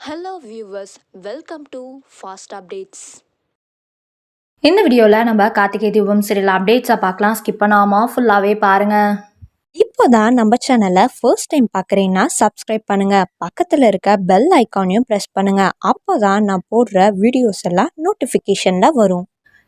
Hello viewers welcome to fast updates இந்த வீடியோவில் நம்ம கார்த்திகை தீபம் சீரியல் அப்டேட்ஸை பார்க்கலாம். ஸ்கிப் பண்ணாமல் ஃபுல்லாகவே பாருங்கள் இப்போதான் நம்ம சேனலை ஃபர்ஸ்ட் டைம் பார்க்குறீங்கன்னா சப்ஸ்கிரைப் பண்ணுங்க. பக்கத்தில் இருக்க பெல் ஐக்கானையும் ப்ரெஸ் பண்ணுங்க. அப்போதான் நான் போடுற வீடியோஸ் எல்லாம் நோட்டிஃபிகேஷனில் வரும்.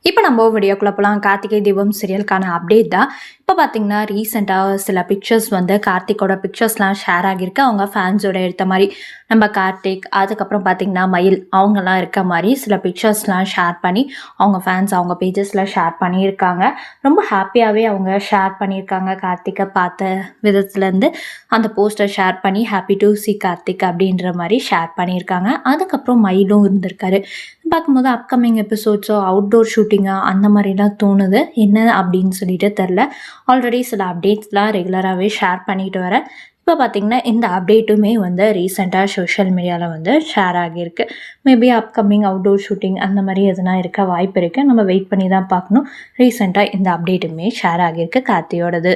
இப்போ நம்ம வீடியோக்குள்ளே போகலாம் கார்த்திகை தீபம் சீரியலுக்கான அப்டேட் தான். இப்போ பார்த்தீங்கன்னா ரீசெண்டாக சில பிக்சர்ஸ் வந்து கார்த்திகோட பிக்சர்ஸ்லாம் ஷேர் ஆகியிருக்கு. அவங்க ஃபேன்ஸோட எடுத்த மாதிரி நம்ம கார்த்திக் அதுக்கப்புறம் பார்த்தீங்கன்னா மயில் அவங்கெல்லாம் இருக்க மாதிரி சில பிக்சர்ஸ்லாம் ஷேர் பண்ணி அவங்க ஃபேன்ஸ் அவங்க பேஜஸில் ஷேர் பண்ணியிருக்காங்க. ரொம்ப ஹாப்பியாகவே அவங்க ஷேர் பண்ணியிருக்காங்க. கார்த்திக்கை பார்த்த விதத்துலேருந்து அந்த போஸ்டர் ஷேர் பண்ணி ஹாப்பி டு சி கார்த்திக் அப்படின்ற மாதிரி ஷேர் பண்ணியிருக்காங்க. அதுக்கப்புறம் மயிலும் இருந்திருக்காரு. பார்க்கும்போது அப்கமிங் எபிசோட்ஸோ அவுட்டோர் ஷூட்டிங்கா அந்த மாதிரிலாம் தோணுது. என்ன அப்படின்னு சொல்லிட்டு தெரில ஆல்ரெடி சில அப்டேட்ஸ்லாம் ரெகுலராகவே ஷேர் பண்ணிட்டு வரேன். இப்போ பார்த்தீங்கன்னா இந்த அப்டேட்டுமே வந்து ரீசெண்டாக சோஷியல் மீடியாவில் வந்து ஷேர் ஆகியிருக்கு. மேபி அப்கமிங் அவுட்டோர் ஷூட்டிங் அந்த மாதிரி எதுனா இருக்க வாய்ப்பு இருக்குது நம்ம வெயிட் பண்ணி தான் பார்க்கணும் ரீசெண்டாக இந்த அப்டேட்டுமே ஷேர் ஆகியிருக்கு. கார்த்தியோடது.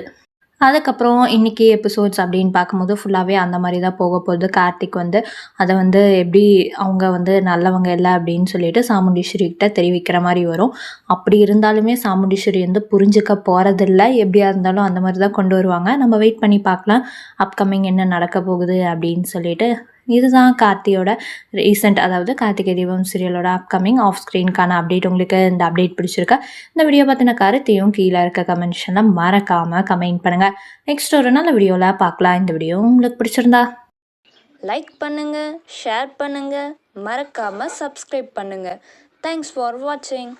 அதுக்கப்புறம் இன்றைக்கி எபிசோட்ஸ் அப்படின்னு பார்க்கும்போது ஃபுல்லாகவே அந்த மாதிரி தான் போக போகுது. கார்த்திக் வந்து அதை வந்து எப்படி அவங்க வந்து நல்லவங்க இல்லை அப்படின்னு சொல்லிட்டு சாமுண்டீஸ்வரிகிட்ட தெரிவிக்கிற மாதிரி வரும். அப்படி இருந்தாலுமே சாமுண்டீஸ்வரி வந்து புரிஞ்சுக்க போகிறதில்ல எப்படியா இருந்தாலும் அந்த மாதிரி தான் கொண்டு வருவாங்க. நம்ம வெயிட் பண்ணி பார்க்கலாம். அப்கமிங் என்ன நடக்க போகுது அப்படின்னு சொல்லிட்டு இதுதான் கார்த்தியோட ரீசெண்ட் அதாவது கார்த்திகை தீபம் சீரியலோட அப்கமிங் ஆஃப் ஸ்க்ரீனுக்கான அப்டேட் உங்களுக்கு இந்த அப்டேட் பிடிச்சிருக்கா? இந்த வீடியோ பற்றின கருத்தையும் கீழே இருக்க கமெண்ட்ஷனில் மறக்காமல் கமெண்ட் பண்ணுங்கள் நெக்ஸ்ட் ஒரு நல்ல வீடியோவில் பார்க்கலாம். இந்த வீடியோ உங்களுக்கு பிடிச்சிருந்தா. லைக் பண்ணுங்கள் ஷேர் பண்ணுங்கள் மறக்காமல் சப்ஸ்கிரைப் பண்ணுங்கள் தேங்க்ஸ் ஃபார் வாட்சிங்